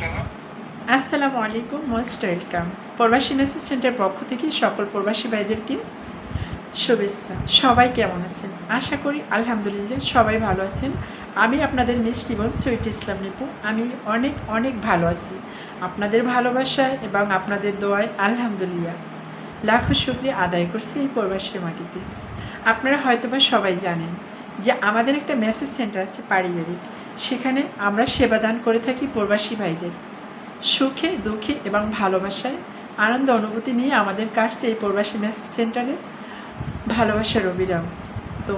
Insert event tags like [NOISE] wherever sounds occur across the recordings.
আসসালামু আলাইকুম, most welcome. প্রবাসী মেসেজ সেন্টার পক্ষ থেকে সকল প্রবাসী ভাইদেরকে শুভেচ্ছা। সবাই কেমন আছেন? আশা করি আলহামদুলিল্লাহ সবাই ভালো আছেন। আমি আপনাদের মিষ্টি বোন সুইট ইসলাম নিপু। আমি অনেক অনেক ভালো আছি। আপনাদের ভালোবাসায় এবং আপনাদের দোয়ায় আলহামদুলিল্লাহ। লাখো শুক্রিয়া আদায় করছি এই প্রবাসী মাটিতে। আপনারা হয়তোবা সবাই জানেন যে আমাদের একটা মেসেজ সেন্টার আছে পারিবারিক। সেখানে আমরা সেবাদান করে থাকি প্রবাসী ভাইদের। সুখে, দুঃখে এবং ভালোবাসায় আনন্দ অনুভূতি নিয়ে আমাদের কাটছে এই প্রবাসী মেসেজ সেন্টারে ভালোবাসার অবিরাম। তো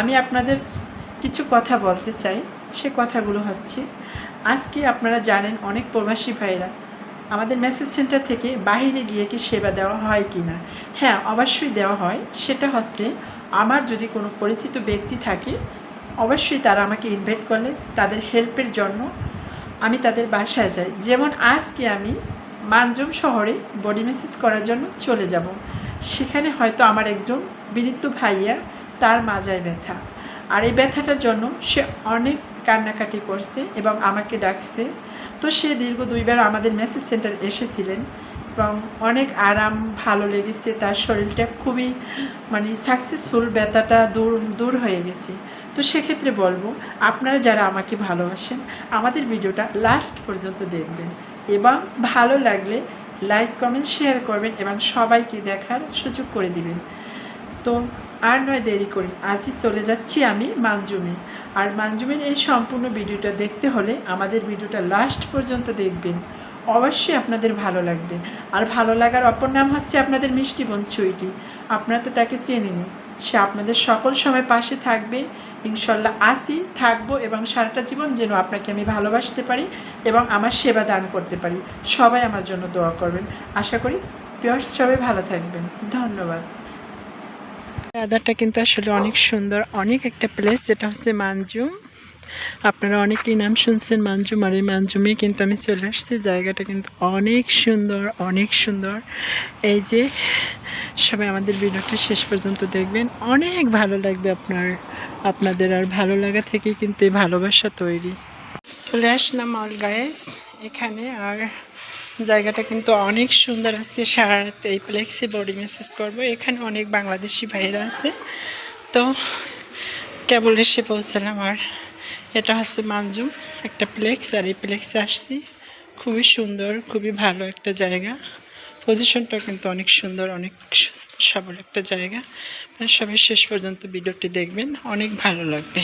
আমি আপনাদের কিছু কথা বলতে চাই। সে কথাগুলো হচ্ছে, আজকে আপনারা জানেন অনেক প্রবাসী ভাইরা আমাদের মেসেজ সেন্টার থেকে বাইরে গিয়ে কি সেবা দেওয়া হয় কি না? হ্যাঁ অবশ্যই দেওয়া হয়। সেটা হচ্ছে, আমার যদি কোনো পরিচিত ব্যক্তি থাকে অবশ্যই তারা আমাকে ইনভাইট করলে তাদের হেল্পের জন্য আমি তাদের বাসায় যাই। যেমন আজকে আমি মানজুম শহরে বডি মেসেজ করার জন্য চলে যাব। সেখানে হয়তো আমার একজন বিরিত্ত ভাইয়া তার মাজায় ব্যথা। আর এই ব্যথাটার জন্য সে অনেক কান্নাকাটি করছে এবং আমাকে ডাকছে। তো সে দীর্ঘ দুইবার আমাদের মেসেজ সেন্টার এসেছিলেন এবং অনেক আরাম, ভালো লেগেছে। তার শরীরটা খুবই মানে সাকসেসফুল ব্যথাটা দূর দূর হয়ে গেছে। তো সেক্ষেত্রে বলব, আপনারা যারা আমাকে ভালোবাসেন, আমাদের ভিডিওটা লাস্ট পর্যন্ত দেখবেন এবং ভালো লাগলে লাইক কমেন্ট শেয়ার করবেন এবং সবাইকে দেখার সুযোগ করে দিবেন। তো আর নয় দেরি করি, আজই চলে যাচ্ছি আমি মানজুমে। আর মানজুমের এই সম্পূর্ণ ভিডিওটা দেখতে হলে আমাদের ভিডিওটা লাস্ট পর্যন্ত দেখবেন। অবশ্যই আপনাদের ভালো লাগবে। আর ভালো লাগার অপর নাম হচ্ছে আপনাদের মিষ্টি বোন ছুইটি। আপনারা তো তাকে চেনেনি সে আপনাদের সকল সময় পাশে থাকবে ইনশাল্লাহ আসি, থাকব এবং সারাটা জীবন যেন আপনাকে আমি ভালোবাসতে পারি এবং আমার সেবা দান করতে পারি। সবাই আমার জন্য দোয়া করবেন। আশা করি পিওর্স সবাই ভালো থাকবেন। ধন্যবাদ। রাধারটা কিন্তু আসলে অনেক সুন্দর। অনেক একটা প্লেস যেটা হচ্ছে মানজুম। আপনারা অনেকেই নাম শুনছেন মানজুম, আর এই মানজুমে কিন্তু আমি চলে আসছি। জায়গাটা কিন্তু অনেক সুন্দর অনেক সুন্দর। এই যে সবাই আমাদের ভিডিওটা শেষ পর্যন্ত দেখবেন। অনেক ভালো লাগবে আপনার আপনাদের আর ভালো লাগা থেকে কিন্তু এই ভালোবাসা তৈরি। চলে আসলাম অল গায়েস এখানে আর জায়গাটা কিন্তু অনেক সুন্দর আজকে সারা রাত এই প্লেক্সে বডি মেসেজ করব। এখানে অনেক বাংলাদেশি ভাইরা আছে। তো কেবল এসে পৌঁছালাম আর এটা হচ্ছে মানজুম, একটা প্লেক্স আর এই প্লেক্সে আসছি। খুবই সুন্দর, খুবই ভালো একটা জায়গা। পজিশনটাও কিন্তু অনেক সুন্দর অনেক সুস্থ সবল একটা জায়গা। আপনারা সবাই শেষ পর্যন্ত ভিডিওটি দেখবেন। অনেক ভালো লাগবে।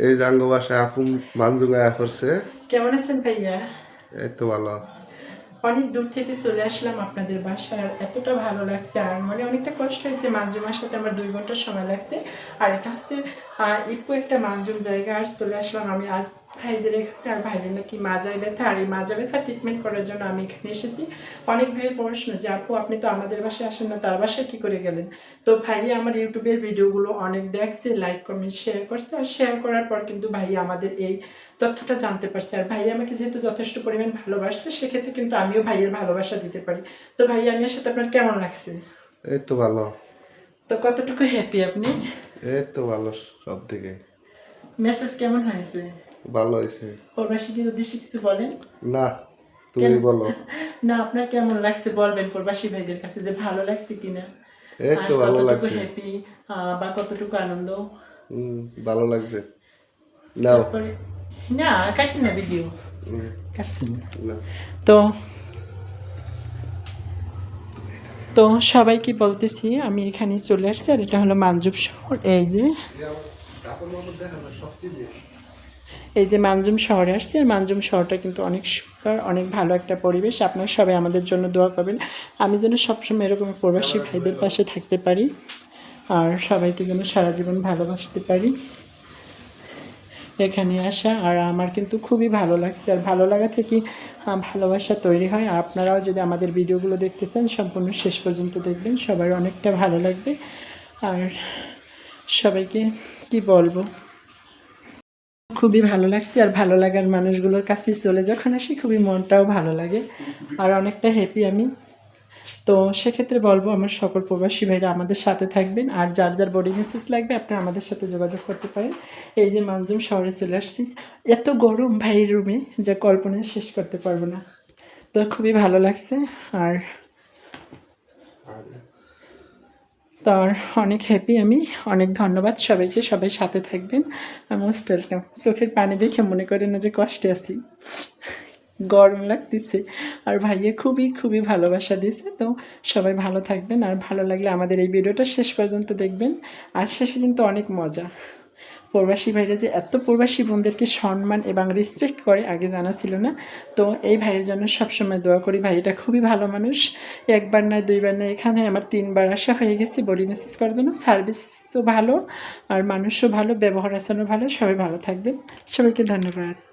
এই জাঙ্গ বাসায় আপু মানজুঙ্গা করছে। কেমন আছেন ভাইয়া? এই তো ভালো। অনেক দূর থেকে চলে আসলাম আপনাদের বাসায়। আর এতটা ভালো লাগছে। আর মানে অনেকটা কষ্ট হয়েছে মানজুমার সাথে আমার দুই ঘণ্টা সময় লাগছে। আর এটা হচ্ছে আহ, ইপু একটা মানজুম জায়গা। আর চলে আসলাম আমি আজ ভাইদের আর ভাইদের নাকি মাজায় ব্যথা আর এই মাজা ব্যথা ট্রিটমেন্ট করার জন্য আমি এখানে এসেছি। অনেক ভাইয়ের প্রশ্ন যে আপু আপনি তো আমাদের বাসায় আসেন না তার বাসায় কি করে গেলেন? তো ভাই আমার ইউটিউবের ভিডিওগুলো অনেক দেখছে লাইক কমেন্ট শেয়ার করছে। আর শেয়ার করার পর কিন্তু ভাইয়া আমাদের এই তথ্যটা জানতে পারছে। আর ভাইয়া আমাকে যেহেতু যথেষ্ট পরিমাণ ভালোবাসছে সেক্ষেত্রে কিন্তু আমিও ভাইয়ের ভালোবাসা দিতে পারি। তো ভাইয়া আমি সাথে আপনার কেমন লাগছে? এই তো ভালো। তো কতটুকু হ্যাপি আপনি? এই তো ভালো সব দিকে মেসেজ কেমন হয়েছে? ভালো হয়েছে। প্রবাসীদের উদ্দেশ্যে কিছু বলেন? না তুমি বলো। [LAUGHS] না আপনার কেমন লাগছে বলবেন প্রবাসী ভাইদের কাছে যে ভালো লাগছে কিনা? এই তো ভালো লাগছে। হ্যাপি বা কতটুকু আনন্দ? হুম ভালো লাগছে। নাও। না কাটি না ভিডিও কাটছি তো তো সবাইকে বলতেছি আমি এখানে চলে আসছি আর এটা হলো মানজুম শহর। এই যে এই যে মানজুম শহরে আসছি, আর মানজুম শহরটা কিন্তু অনেক সুন্দর, অনেক ভালো একটা পরিবেশ। আপনারা সবাই আমাদের জন্য দোয়া করবেন। আমি যেন সবসময় এরকম প্রবাসী ভাইদের পাশে থাকতে পারি, আর সবাইকে যেন সারা জীবন ভালোবাসতে পারি। এখানে আসা, আর আমার কিন্তু খুবই ভালো লাগছে, আর ভালো লাগা থেকে ভালোবাসা তৈরি হয়। আর আপনারাও যদি আমাদের ভিডিওগুলো দেখতে চান, সম্পূর্ণ শেষ পর্যন্ত দেখবেন। সবার অনেকটা ভালো লাগবে। আর সবাইকে কি বলব? খুবই ভালো লাগছে আর ভালো লাগার মানুষগুলোর কাছেই চলে যখন আসি খুবই মনটাও ভালো লাগে আর অনেকটা হ্যাপি আমি। তো সেক্ষেত্রে বলব আমার সকল প্রবাসী ভাইরা আমাদের সাথে থাকবেন আর যার যার বডি মেসেজ লাগবে আপনি আমাদের সাথে যোগাযোগ করতে পারেন। এই যে মানজুম শহরে চলে আসছি। এত গরম ভাইয়ের রুমে, যা কল্পনায় শেষ করতে পারব না। তো খুবই ভালো লাগছে আর তার অনেক হ্যাপি আমি। অনেক ধন্যবাদ সবাইকে। সবাই সাথে থাকবেন। মোস্ট ওয়েলকাম চোখের পানি দেখে মনে করে না যে কষ্টে আছি। গরম লাগতেছে। আর ভাইয়া খুবই খুবই ভালোবাসা দিয়েছে। তো সবাই ভালো থাকবেন। আর ভালো লাগলে আমাদের এই ভিডিওটা শেষ পর্যন্ত দেখবেন। আর শেষে কিন্তু অনেক মজা। প্রবাসী ভাইরা যে এত প্রবাসী বোনদেরকে সম্মান এবং রেসপেক্ট করে, আগে জানা ছিল না। তো এই ভাইয়ের জন্য সবসময় দোয়া করি, ভাই, এটা খুবই ভালো মানুষ। একবার নয়, দুইবার নয়, এখানে আমার তিনবার আসা হয়ে গেছে। বডি মেসেজ করার জন্য সার্ভিসও ভালো আর মানুষও ভালো ব্যবহার আচরণও ভালো। সবাই ভালো থাকবেন। সবাইকে ধন্যবাদ।